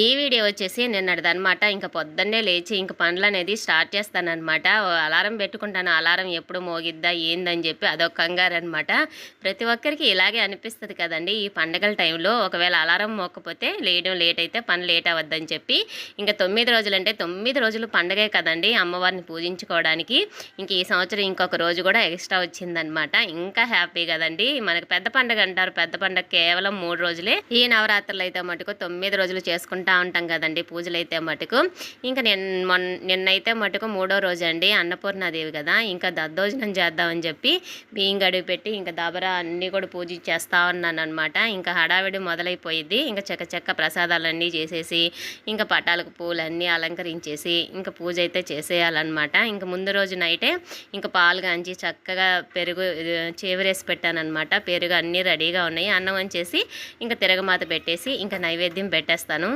ఈ వీడియో వచ్చేసి నిన్నటిదనమాట ఇంకా పొద్దున్నే లేచి ఇంక పనులు అనేది స్టార్ట్ చేస్తానన్నమాట అలారం పెట్టుకుంటాను అలారం ఎప్పుడు మోగిద్దా ఏందని చెప్పి అదొక కంగారు అనమాట ప్రతి ఒక్కరికి ఇలాగే అనిపిస్తుంది కదండి ఈ పండగల టైంలో ఒకవేళ అలారం మోకపోతే లేయడం లేట్ అయితే పని లేట్ అవ్వద్దని చెప్పి. ఇంకా తొమ్మిది రోజులు అంటే తొమ్మిది రోజులు పండగే కదండి అమ్మవారిని పూజించుకోవడానికి. ఇంక ఈ సంవత్సరం ఇంకొక రోజు కూడా ఎక్స్ట్రా వచ్చిందనమాట. ఇంకా హ్యాపీ కదండి. మనకి పెద్ద పండగ అంటారు పెద్ద పండగ కేవలం మూడు రోజులే. ఈ నవరాత్రులు అయితే మటుకు తొమ్మిది రోజులు చేసుకుంటాం ఉంటాం కదండి పూజలు అయితే మటుకు. ఇంకా నిన్న మొన్న నిన్నైతే మటుకు మూడో రోజు అండి అన్నపూర్ణాదేవి కదా ఇంకా దద్దోజనం చేద్దామని చెప్పి బియ్యం గడివి పెట్టి ఇంకా దబరా అన్నీ కూడా పూజ చేస్తా ఉన్నాను అనమాట ఇంకా హడావిడి మొదలైపోయింది ఇంకా చెక్క చెక్క ప్రసాదాలన్నీ చేసేసి ఇంకా పటాలకు పూలన్నీ అలంకరించేసి ఇంకా పూజ అయితే చేసేయాలన్నమాట. ఇంకా ముందు రోజు నైటే ఇంకా పాలు కాంచి చక్కగా పెరుగు చేవరేసి పెట్టానమాట పెరుగు అన్నీ రెడీగా ఉన్నాయి. అన్నం వంచేసి ఇంకా తిరగమాత పెట్టేసి ఇంకా నైవేద్యం పెట్టేస్తాను.